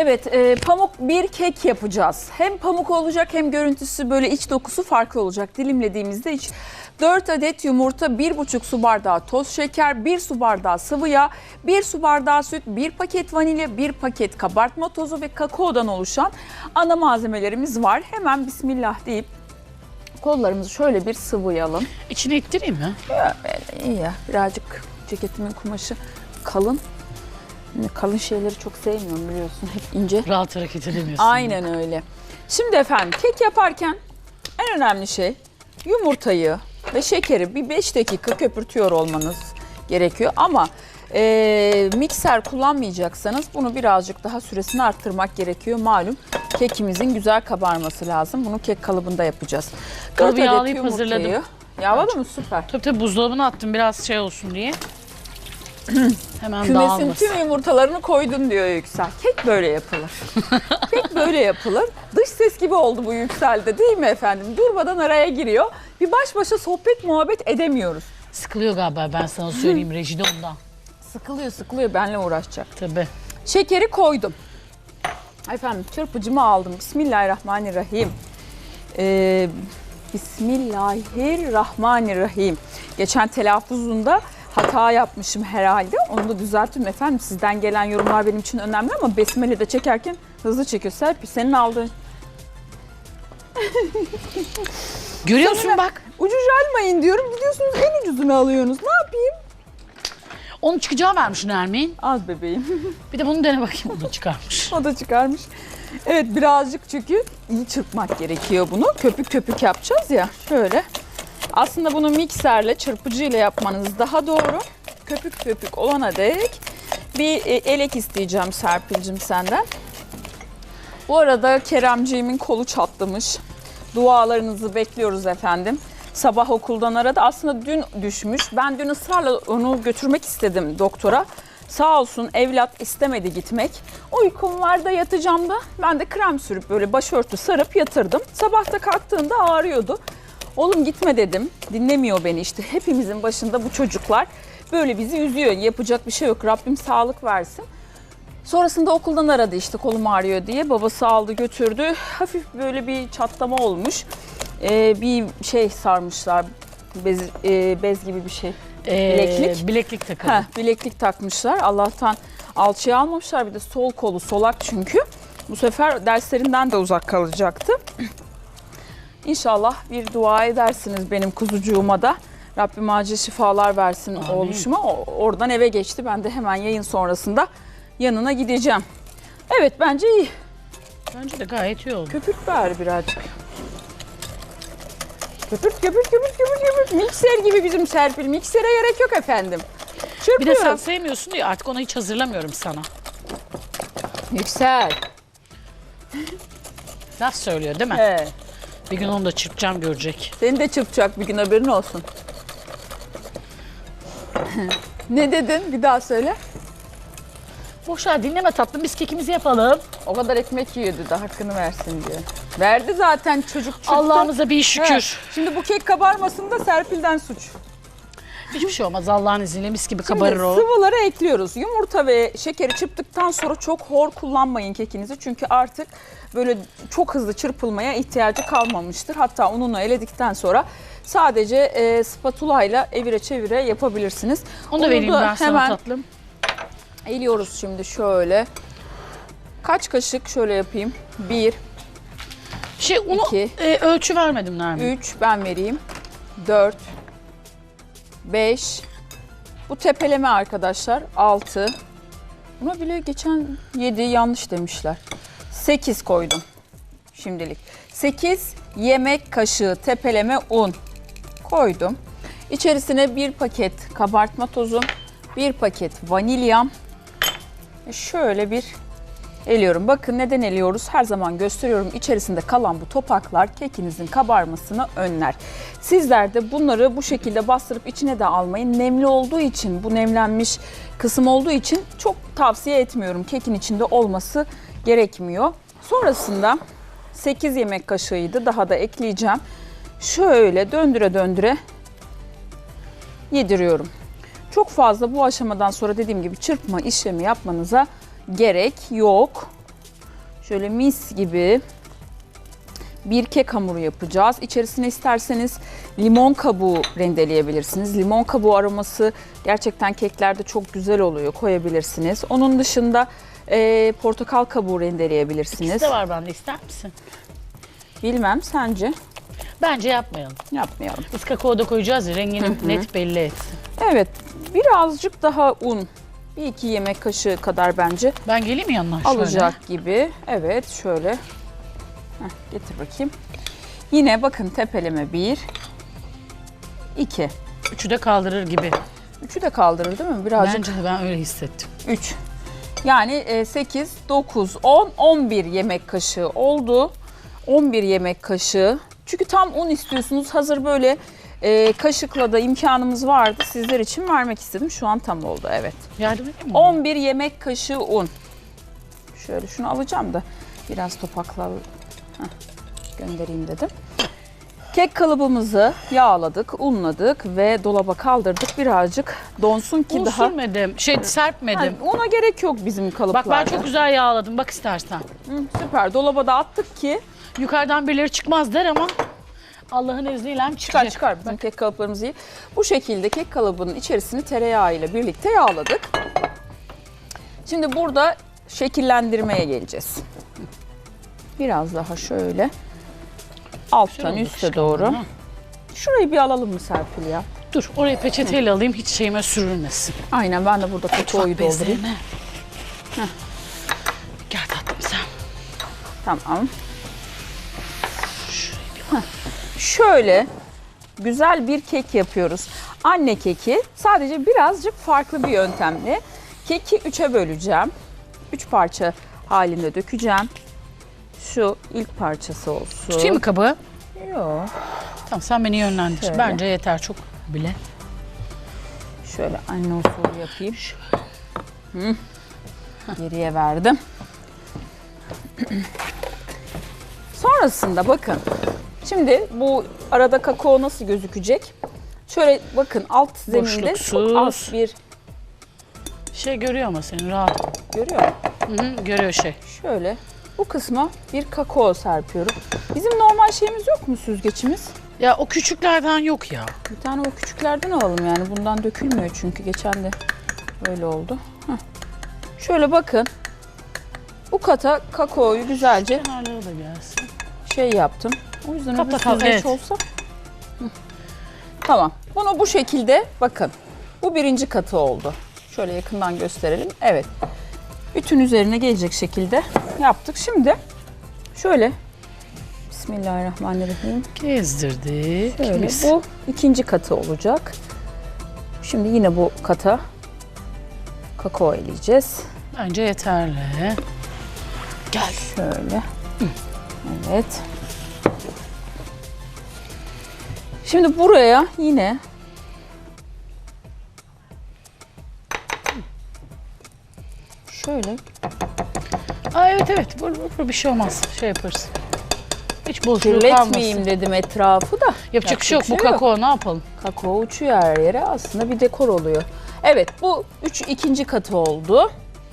Evet, e, pamuk bir kek yapacağız. Hem pamuk olacak hem görüntüsü böyle iç dokusu farklı olacak. Dilimlediğimizde iç 4 adet yumurta, 1,5 su bardağı toz şeker, 1 su bardağı sıvı yağ, 1 su bardağı süt, 1 paket vanilya, 1 paket kabartma tozu ve kakaodan oluşan ana malzemelerimiz var. Hemen bismillah deyip kollarımızı şöyle bir sıvayalım. İçine ittireyim mi? Ya iyi ya. Birazcık ceketimin kumaşı kalın. Şimdi kalın şeyleri çok sevmiyorum biliyorsun. Hep ince. Rahat hareket edemiyorsun. Aynen öyle. Şimdi efendim kek yaparken en önemli şey yumurtayı ve şekeri bir 5 dakika köpürtüyor olmanız gerekiyor. Ama e, mikser kullanmayacaksanız bunu birazcık daha süresini arttırmak gerekiyor. Malum kekimizin güzel kabarması lazım. Bunu kek kalıbında yapacağız. Kalıbı Dört adet yağlayıp yumurtayı- hazırladım. Yağladın mı? Süper. Tabii tabii buzdolabına attım biraz şey olsun diye. Hemen Kümesin dağılmasın. tüm yumurtalarını koydun diyor Yüksel. Kek böyle yapılır. Kek böyle yapılır. Dış ses gibi oldu bu Yüksel'de değil mi efendim? Durmadan araya giriyor. Bir baş başa sohbet muhabbet edemiyoruz. Sıkılıyor galiba ben sana söyleyeyim rejide ondan. Sıkılıyor sıkılıyor benle uğraşacak. Tabii. Şekeri koydum. Efendim çırpıcımı aldım. Bismillahirrahmanirrahim. Ee, Bismillahirrahmanirrahim. Geçen telaffuzunda hata yapmışım herhalde. Onu da düzelttim efendim. Sizden gelen yorumlar benim için önemli ama besmele de çekerken hızlı çekiyor. Serpil senin aldığın Görüyorsun bak. ucuz almayın diyorum. Gidiyorsunuz en ucuzunu alıyorsunuz. Ne yapayım? Onun çıkacağı vermiş Nermin. Az bebeğim. Bir de bunu dene bakayım onu çıkarmış. O da çıkarmış. Evet birazcık çünkü iyi çırpmak gerekiyor bunu. Köpük köpük yapacağız ya. Şöyle. Aslında bunu mikserle, çırpıcıyla yapmanız daha doğru. Köpük köpük olana dek bir e, elek isteyeceğim Serpil'cim senden. Bu arada Keremciğimin kolu çatlamış. Dualarınızı bekliyoruz efendim. Sabah okuldan aradı. Aslında dün düşmüş. Ben dün ısrarla onu götürmek istedim doktora. Sağ olsun evlat istemedi gitmek. Uykum var da yatacağım da ben de krem sürüp böyle başörtü sarıp yatırdım. Sabah da kalktığında ağrıyordu. Oğlum gitme dedim. Dinlemiyor beni işte. Hepimizin başında bu çocuklar böyle bizi üzüyor. Yapacak bir şey yok. Rabbim sağlık versin. Sonrasında okuldan aradı işte kolum ağrıyor diye. Babası aldı götürdü. Hafif böyle bir çatlama olmuş. Ee, bir şey sarmışlar. Bez, e, bez gibi bir şey. Ee, Bileklik. Bileklik takalım. Heh, bileklik takmışlar. Allah'tan alçıya almamışlar. Bir de sol kolu solak çünkü. Bu sefer derslerinden de uzak kalacaktı. İnşallah bir dua edersiniz benim kuzucuğuma da. Rabbim acil şifalar versin Amin. oğluşuma. Oradan eve geçti. Ben de hemen yayın sonrasında yanına gideceğim. Evet bence iyi. Bence de gayet iyi oldu. Köpürt bari birazcık. Köpürt köpürt köpürt köpürt köpürt. Mikser gibi bizim Serpil. Miksere gerek yok efendim. Bir Çırpıyoruz. de sen sevmiyorsun diye artık onu hiç hazırlamıyorum sana. Yüksel. Laf söylüyor değil mi? He. Bir gün onu da çırpacağım görecek. Seni de çırpacak bir gün haberin olsun. ne dedin? Bir daha söyle. Boşver dinleme tatlım biz kekimizi yapalım. O kadar ekmek yiyordu da hakkını versin diye. Verdi zaten çocuk çırptı. Allah'ımıza bir şükür. Şimdi bu kek kabarmasın da Serpil'den suç. Hiçbir şey olmaz Allah'ın izniyle mis gibi Şimdi kabarır o. sıvıları ekliyoruz. Yumurta ve şekeri çırptıktan sonra çok hor kullanmayın kekinizi. Çünkü artık böyle çok hızlı çırpılmaya ihtiyacı kalmamıştır. Hatta ununu eledikten sonra sadece e, spatula ile evire çevire yapabilirsiniz. Onu da vereyim ben sana hemen tatlım. eliyoruz şimdi şöyle. Kaç kaşık şöyle yapayım. 1, Şey unu İki. e, ölçü vermedim Nermin. 3 ben vereyim. 4 5 Bu tepeleme arkadaşlar 6 Buna bile geçen 7 yanlış demişler. 8 koydum şimdilik. 8 yemek kaşığı tepeleme un koydum. İçerisine bir paket kabartma tozu, bir paket vanilyam. Şöyle bir eliyorum. Bakın neden eliyoruz? Her zaman gösteriyorum. İçerisinde kalan bu topaklar kekinizin kabarmasını önler. Sizler de bunları bu şekilde bastırıp içine de almayın. Nemli olduğu için, bu nemlenmiş kısım olduğu için çok tavsiye etmiyorum. Kekin içinde olması gerekmiyor. Sonrasında 8 yemek kaşığıydı. Daha da ekleyeceğim. Şöyle döndüre döndüre yediriyorum. Çok fazla bu aşamadan sonra dediğim gibi çırpma işlemi yapmanıza gerek yok. Şöyle mis gibi bir kek hamuru yapacağız. İçerisine isterseniz limon kabuğu rendeleyebilirsiniz. Limon kabuğu aroması gerçekten keklerde çok güzel oluyor. Koyabilirsiniz. Onun dışında e, portakal kabuğu rendeleyebilirsiniz. İkisi de var bende ister misin? Bilmem sence Bence yapmayalım. yapmayalım. Biz kakao da koyacağız ya rengini net belli etsin. Evet birazcık daha un. Bir iki yemek kaşığı kadar bence Ben geleyim mi yanına şöyle? alacak gibi. Evet şöyle. Heh, getir bakayım. Yine bakın tepeleme bir, iki. Üçü de kaldırır gibi. Üçü de kaldırır değil mi? Birazcık Bence de ben öyle hissettim. 3. Yani e, 8, 9, 10, 11 yemek kaşığı oldu. 11 yemek kaşığı. Çünkü tam un istiyorsunuz. Hazır böyle e, kaşıkla da imkanımız vardı. Sizler için vermek istedim. Şu an tam oldu evet. Yardım edeyim mi? 11 yemek kaşığı un. Şöyle şunu alacağım da biraz topakla Heh, göndereyim dedim. Kek kalıbımızı yağladık, unladık ve dolaba kaldırdık. Birazcık donsun ki Un daha sürmedim, şey serpmedim. yani ona gerek yok bizim kalıplarda. Bak ben çok güzel yağladım bak istersen. Hı, süper. Dolaba da attık ki Yukarıdan birileri çıkmaz der ama Allah'ın izniyle çıkar çıkacak. çıkar bizim kek kalıplarımızı iyi. Bu şekilde kek kalıbının içerisini tereyağı ile birlikte yağladık. Şimdi burada şekillendirmeye geleceğiz. Biraz daha şöyle alttan Şöyle üste doğru. ha. Şurayı bir alalım mı Serpil ya? Dur orayı peçeteyle alayım hiç şeyime sürülmesin. Aynen ben de burada Mutfak doldurayım. Gel tatlım sen. Tamam. Şöyle güzel bir kek yapıyoruz. Anne keki sadece birazcık farklı bir yöntemle. Keki üçe böleceğim. Üç parça halinde dökeceğim. Şu ilk parçası olsun. Tutayım mı kabı? Yok. Tamam sen beni yönlendir. Şöyle. Bence yeter çok bile. Şöyle anne usulü yapayım. Hı. Geriye verdim. Sonrasında bakın. Şimdi bu arada kakao nasıl gözükecek? Şöyle bakın alt zeminde çok az bir Şey görüyor ama seni rahat. görüyor musun? Hı hı, görüyor şey. Şöyle bu kısma bir kakao serpiyorum. Bizim normal şeyimiz yok mu süzgeçimiz? Ya o küçüklerden yok ya. Bir tane o küçüklerden alalım yani. Bundan dökülmüyor çünkü geçen de böyle oldu. Heh. Şöyle bakın. Bu kata kakaoyu güzelce Kenarları da gelsin. şey yaptım. O yüzden Kapla öbür kal, süzgeç evet. olsa. Hı. Tamam. Bunu bu şekilde bakın. Bu birinci katı oldu. Şöyle yakından gösterelim. Evet. Bütün üzerine gelecek şekilde yaptık. Şimdi şöyle Bismillahirrahmanirrahim. Gezdirdik. Şöyle Mis. bu ikinci katı olacak. Şimdi yine bu kata kakao eleyeceğiz. Bence yeterli. Gel. Şöyle. Evet. Şimdi buraya yine şöyle Aa, evet evet. Burada, burada bir şey olmaz. Şey yaparız. Hiç kalmasın. kirletmeyeyim dedim etrafı da. Yapacak bir şey yok. Bu kakao ne yapalım? Kakao uçuyor her yere. Aslında bir dekor oluyor. Evet bu üç ikinci katı oldu.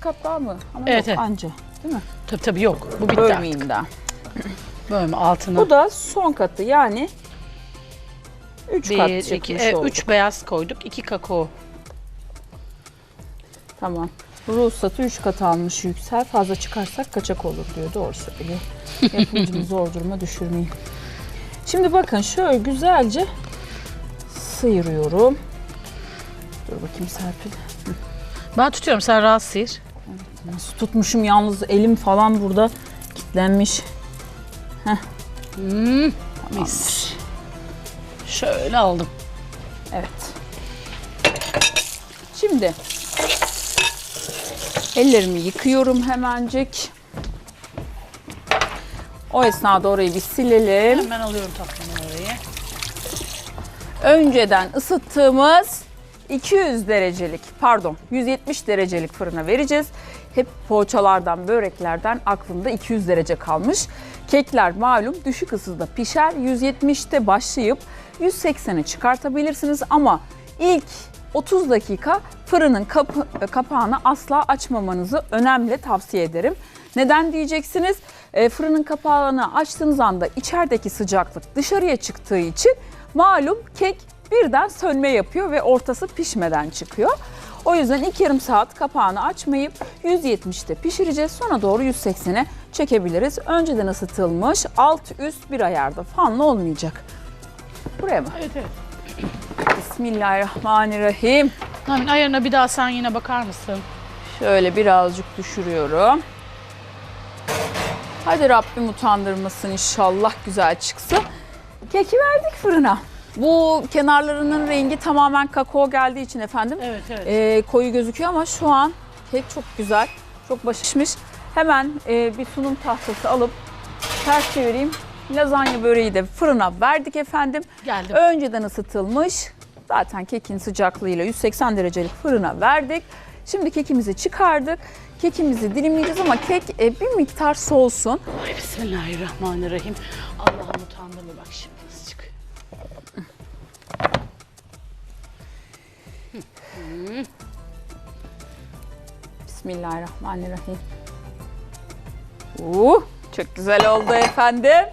Kat daha mı? Ama Evet, yok evet. anca. Değil mi? Tabii tabii yok. Bu bitti artık. Bölmeyeyim daha. Bölme altına. Bu da son katı yani 3 kat bir, çıkmış e, oldu. üç beyaz koyduk. iki kakao. Tamam. Ruhsatı 3 kat almış Yüksel. Fazla çıkarsak kaçak olur diyor. Doğru söylüyor. Yapımcımı zor duruma düşürmeyeyim. Şimdi bakın şöyle güzelce sıyırıyorum. Dur bakayım Serpil. Ben tutuyorum. Sen rahat sıyır. Nasıl tutmuşum yalnız elim falan burada kilitlenmiş. Hmm, mis. Şöyle aldım. Evet. Şimdi ellerimi yıkıyorum hemencik. O esnada orayı bir silelim. Hemen alıyorum tatlımı orayı. Önceden ısıttığımız 200 derecelik, pardon 170 derecelik fırına vereceğiz. Hep poğaçalardan, böreklerden aklımda 200 derece kalmış. Kekler malum düşük ısıda pişer. 170'te başlayıp 180'e çıkartabilirsiniz ama ilk 30 dakika fırının kapı, kapağını asla açmamanızı önemli tavsiye ederim. Neden diyeceksiniz? E, fırının kapağını açtığınız anda içerideki sıcaklık dışarıya çıktığı için malum kek birden sönme yapıyor ve ortası pişmeden çıkıyor. O yüzden ilk yarım saat kapağını açmayıp 170'te pişireceğiz. Sonra doğru 180'e çekebiliriz. Önceden ısıtılmış alt üst bir ayarda fanlı olmayacak. Buraya mı? Evet evet. Bismillahirrahmanirrahim. Nermin ayarına bir daha sen yine bakar mısın? Şöyle birazcık düşürüyorum. Hadi Rabbim utandırmasın inşallah güzel çıksın. Keki verdik fırına. Bu kenarlarının rengi tamamen kakao geldiği için efendim Evet evet. e, koyu gözüküyor ama şu an kek çok güzel, çok başışmış. Hemen e, bir sunum tahtası alıp ters çevireyim. Lazanya böreği de fırına verdik efendim. Geldim. Önceden ısıtılmış. Zaten kekin sıcaklığıyla 180 derecelik fırına verdik. Şimdi kekimizi çıkardık. Kekimizi dilimleyeceğiz ama kek e, bir miktar soğusun. Ay bismillahirrahmanirrahim. Allah'ım utandırma bak şimdi nasıl çıkıyor. Bismillahirrahmanirrahim. Uh, çok güzel oldu efendim.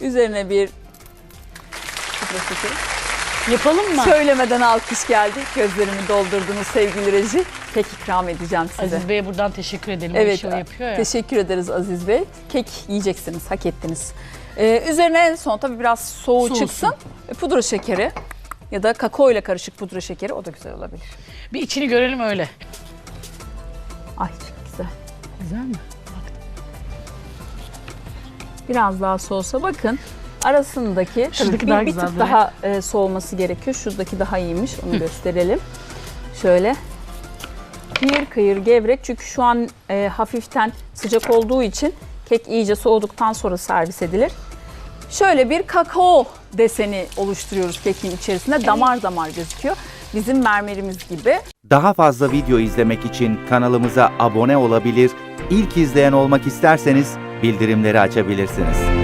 Üzerine bir. Yapalım mı? Söylemeden alkış geldi. Gözlerimi doldurdunuz sevgili reji. Kek ikram edeceğim size. Aziz Bey'e buradan teşekkür edelim. Evet. Şey yapıyor ya. teşekkür ederiz Aziz Bey. Kek yiyeceksiniz, hak ettiniz. Ee, üzerine en son tabii biraz soğuğu Soğusun. çıksın. E, Pudra şekeri ya da kakao ile karışık pudra şekeri o da güzel olabilir. Bir içini görelim öyle. Ay çok güzel. Güzel mi? Biraz daha soğusa bakın arasındaki tabii Şuradaki bir, daha bir güzel tık böyle. daha e, soğuması gerekiyor. Şuradaki daha iyiymiş. Onu gösterelim. Şöyle kıyır kıyır gevrek çünkü şu an e, hafiften sıcak olduğu için kek iyice soğuduktan sonra servis edilir. Şöyle bir kakao deseni oluşturuyoruz kekin içerisinde. Damar damar gözüküyor. Bizim mermerimiz gibi. Daha fazla video izlemek için kanalımıza abone olabilir, ilk izleyen olmak isterseniz bildirimleri açabilirsiniz.